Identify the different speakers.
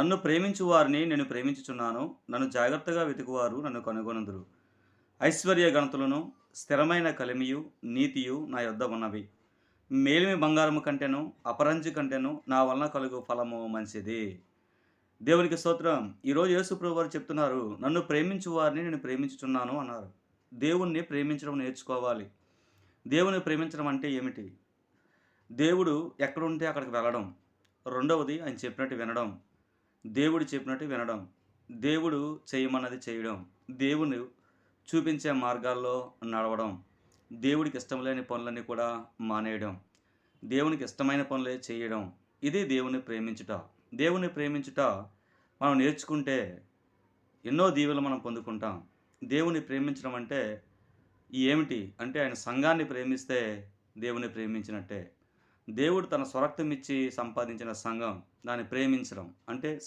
Speaker 1: నన్ను ప్రేమించు వారిని నేను ప్రేమించుచున్నాను. నన్ను జాగ్రత్తగా వెతుకువారు నన్ను కనుగొనుదురు. ఐశ్వర్య గణతులను స్థిరమైన కలిమియు నీతియు నా యొద్ద ఉన్నవి. మేలిమి బంగారము కంటేను అపరంజి కంటేను నా వలన కలుగు ఫలము మంచిది. దేవునికి స్తోత్రం. ఈరోజు యేసుప్రభు వారు చెప్తున్నారు నన్ను ప్రేమించు వారిని నేను ప్రేమించుచున్నాను అన్నారు. దేవుణ్ణి ప్రేమించడం నేర్చుకోవాలి. దేవుని ప్రేమించడం అంటే ఏమిటి? దేవుడు ఎక్కడుంటే అక్కడికి వెళ్ళడం. రెండవది ఆయన చెప్పినట్టు వినడం. దేవుడు చెప్పినట్టు వినడం దేవుడు చేయమన్నది చేయడం దేవుని చూపించే మార్గాల్లో నడవడం దేవుడికి ఇష్టం లేని పనులన్నీ కూడా మానేయడం దేవునికి ఇష్టమైన పనులే చేయడం ఇది దేవుని ప్రేమించుట. దేవుని ప్రేమించుట మనం నేర్చుకుంటే ఎన్నో దీవెలు మనం పొందుకుంటాం. దేవుని ప్రేమించడం అంటే ఏమిటి? అంటే ఆయన సంఘాన్ని ప్రేమిస్తే దేవుని ప్రేమించినట్టే. దేవుడు తన స్వరక్తం ఇచ్చి సంపాదించిన సంఘం దాన్ని ప్రేమించడం. అంటే